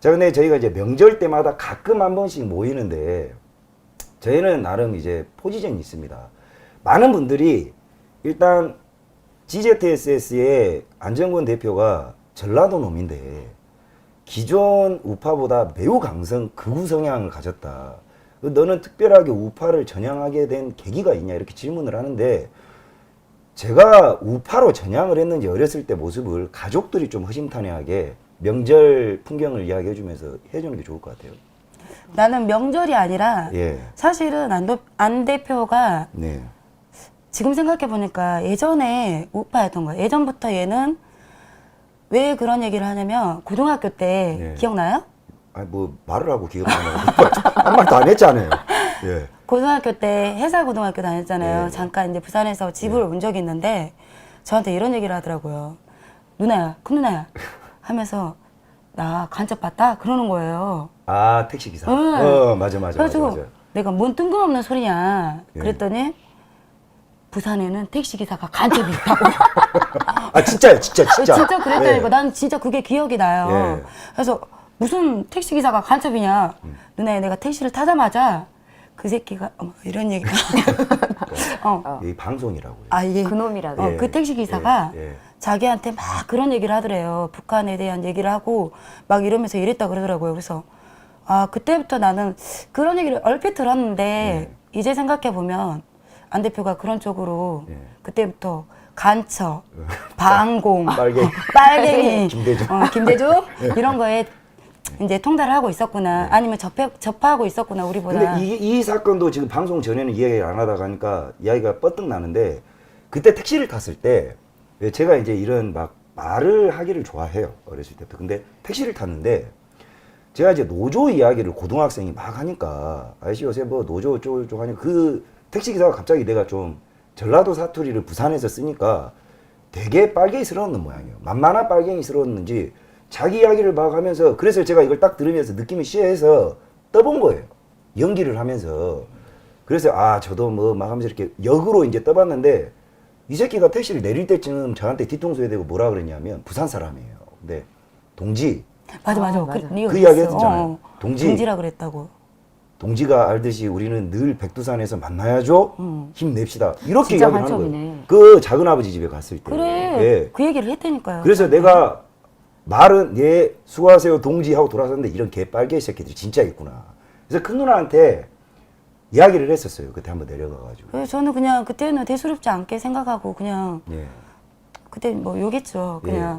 자, 근데 저희가 이제 명절 때마다 가끔 한 번씩 모이는데 저희는 나름 이제 포지션이 있습니다. 많은 분들이 일단 GZSS의 안정권 대표가 전라도 놈인데 기존 우파보다 매우 강성 극우 성향을 가졌다. 너는 특별하게 우파를 전향하게 된 계기가 있냐 이렇게 질문을 하는데 제가 우파로 전향을 했는지 어렸을 때 모습을 가족들이 좀 허심탄회하게 명절 풍경을 이야기해 주면서 해주는 게 좋을 것 같아요. 나는 명절이 아니라 예. 사실은 안, 도- 안 대표가 네. 지금 생각해 보니까 예전에 우파였던 거예요. 예전부터 얘는 왜 그런 얘기를 하냐면 고등학교 때 네. 기억나요? 아니 뭐 말을 하고 기억 안 하고 한 말도 안 했잖아요. 예. 고등학교 때 해사 고등학교 다녔잖아요. 네. 잠깐 이제 부산에서 집을 온 적이 있는데 저한테 이런 얘기를 하더라고요. 누나야, 큰 누나야 하면서 나 간첩 봤다 그러는 거예요. 아 택시 기사. 응. 어 맞아 맞아 맞아 그래가지고 맞아. 내가 뭔 뜬금없는 소리냐 예. 그랬더니 부산에는 택시 기사가 간첩이 있다고. 아 진짜요 진짜 진짜. 진짜 그랬다니까. 예. 난 진짜 그게 기억이 나요. 예. 그래서 무슨 택시 기사가 간첩이냐. 음. 누나야 내가 택시를 타자마자 그 새끼가 어머, 이런 얘기. 어. 이 방송이라고요. 아 이게 그놈이라고. 어, 예, 그 택시 기사가 예, 예. 자기한테 막 그런 얘기를 하더래요. 북한에 대한 얘기를 하고 막 이러면서 이랬다 그러더라고요. 그래서 아 그때부터 나는 그런 얘기를 얼핏 들었는데 이제 생각해 보면 안 대표가 그런 쪽으로 예. 그때부터 간첩, 방공, 빨갱이. 빨갱이, 김대중. 예. 어, 김대중 이런 거에 이제 통달을 하고 있었구나. 아니면 접해, 접하고 있었구나 우리보다. 근데 이, 이 사건도 지금 방송 전에는 이야기 안 하다가 하니까 이야기가 뻗뜩 나는데 그때 택시를 탔을 때왜 제가 이제 이런 막 말을 하기를 좋아해요 어렸을 때부터 근데 택시를 탔는데 제가 이제 노조 이야기를 고등학생이 막 하니까 아저씨 요새 뭐 노조 어쩌고 저쩌고 하니까 그 택시 기사가 갑자기 내가 좀 전라도 사투리를 부산에서 쓰니까 되게 빨갱이스러웠는 모양이에요 만만한 빨갱이스러웠는지 자기 이야기를 막 하면서 그래서 제가 이걸 딱 들으면서 느낌이 시해서 떠본 거예요 연기를 하면서 그래서 아 저도 뭐 막 하면서 이렇게 역으로 이제 떠봤는데 이 새끼가 택시를 내릴 때쯤 저한테 뒤통수에 대고 뭐라 그랬냐면 부산 사람이에요 근데 동지 맞아 맞아. 아, 맞아. 그, 그 이야기. 했었잖아요. 어, 동지. 동지라 그랬다고. 동지가 알듯이 우리는 늘 백두산에서 만나야죠. 음. 힘냅시다. 이렇게 이야기를 하는 거예요. 그 작은 아버지 집에 갔을 때. 그래. 예. 그 얘기를 했다니까요. 그래서 내가 말은 예 수고하세요 동지 하고 돌아섰는데 이런 개빨개 새끼들이 진짜 있구나. 그래서 큰 누나한테 이야기를 했었어요. 그때 한번 내려가가지고. 그래서 저는 그냥 그때는 대수롭지 않게 생각하고 그냥 예. 그때 뭐 욕했죠. 그냥